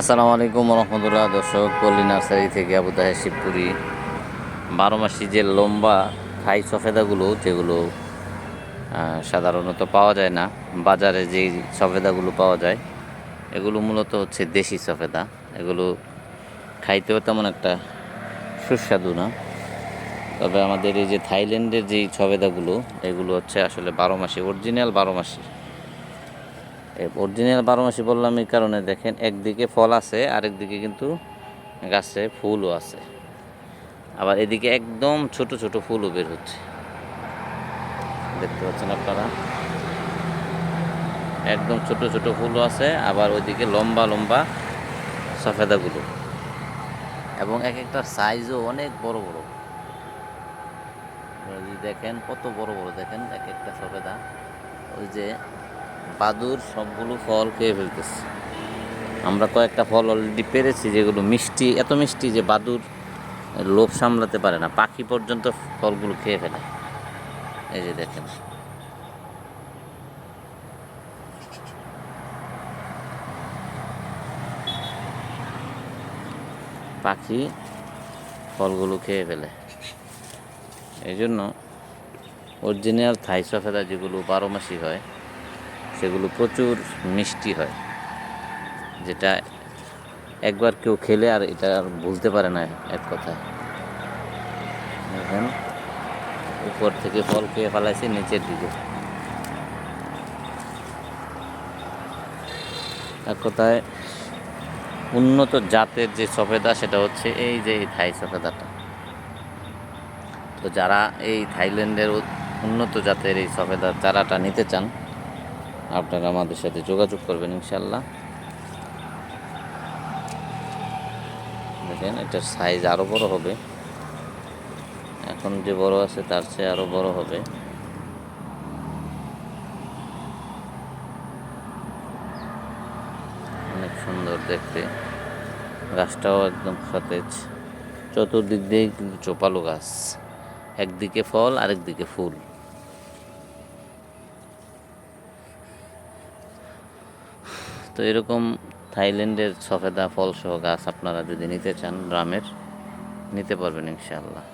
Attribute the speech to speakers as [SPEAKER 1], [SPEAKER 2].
[SPEAKER 1] আসসালামু আলাইকুম রহমতুল্লাহ দর্শক, পল্লী নার্সারি থেকে আবু তাহের শিবপুরি। বারো মাসি যে লম্বা থাই সফেদাগুলো, যেগুলো সাধারণত পাওয়া যায় না, বাজারে যেই সফেদাগুলো পাওয়া যায়, এগুলো মূলত হচ্ছে দেশি সফেদা। এগুলো খাইতেও তেমন একটা সুস্বাদু না। তবে আমাদের এই যে থাইল্যান্ডের যেই সফেদাগুলো, এগুলো হচ্ছে আসলে বারো মাসি অরিজিনাল বারো মাসি। অরিজিনাল বারো মাসি বললাম এই কারণে দেখেন, একদিকে ফল আছে, আরেকদিকে কিন্তু গাছে ফুলও আছে। আবার এদিকে একদম ছোট ছোট ফুলও বের হচ্ছে। দেখতে পাচ্ছেন আপনারা? একদম ছোট ছোট ফুলও আছে, আবার ওইদিকে লম্বা লম্বা সফেদাগুলো। এবং এক একটা সাইজও অনেক বড় বড়। যদি দেখেন, কত বড় বড় দেখেন এক একটা সফেদা। ওই যে বাদুর সবগুলো ফল খেয়ে ফেলতেছে। আমরা কয়েকটা ফল অলরেডি পেরেছি যেগুলো মিষ্টি, এত মিষ্টি যে বাদুর লোভ সামলাতে পারে না। পাখি পর্যন্ত ফলগুলো খেয়ে ফেলে। এই যে দেখেন। পাখি ফলগুলো খেয়ে ফেলে। এই জন্য অরিজিনাল থাই সফেদা যেগুলো বারো মাসি হয় সেগুলো প্রচুর মিষ্টি হয়। যেটা একবার কেউ খেলে আর এটা আর ভুলতে পারে না এক কথায়। দেখেন, উপর থেকে ফল খেয়ে ফেলাইছে নিচের দিকে। এক কথায় উন্নত জাতের যে সফেদা, সেটা হচ্ছে এই যে এই থাই সফেদাটা। তো যারা এই থাইল্যান্ডের উন্নত জাতের এই সফেদার চারাটা নিতে চান আপনারা আমাদের সাথে যোগাযোগ করবেন ইনশাল্লাহ দেখেন এটার সাইজ আরও বড় হবে। এখন যে বড় আছে, তার চেয়ে আরও বড় হবে। অনেক সুন্দর দেখতে। গাছটাও একদম সতেজ। চতুর্দিক দিয়ে কিন্তু চোপালো গাছ। একদিকে ফল, আরেকদিকে ফুল। তো এরকম থাইল্যান্ডের সফেদা ফলসহ গাছ আপনারা যদি নিতে চান রামের নিতে পারবেন ইনশাআল্লাহ।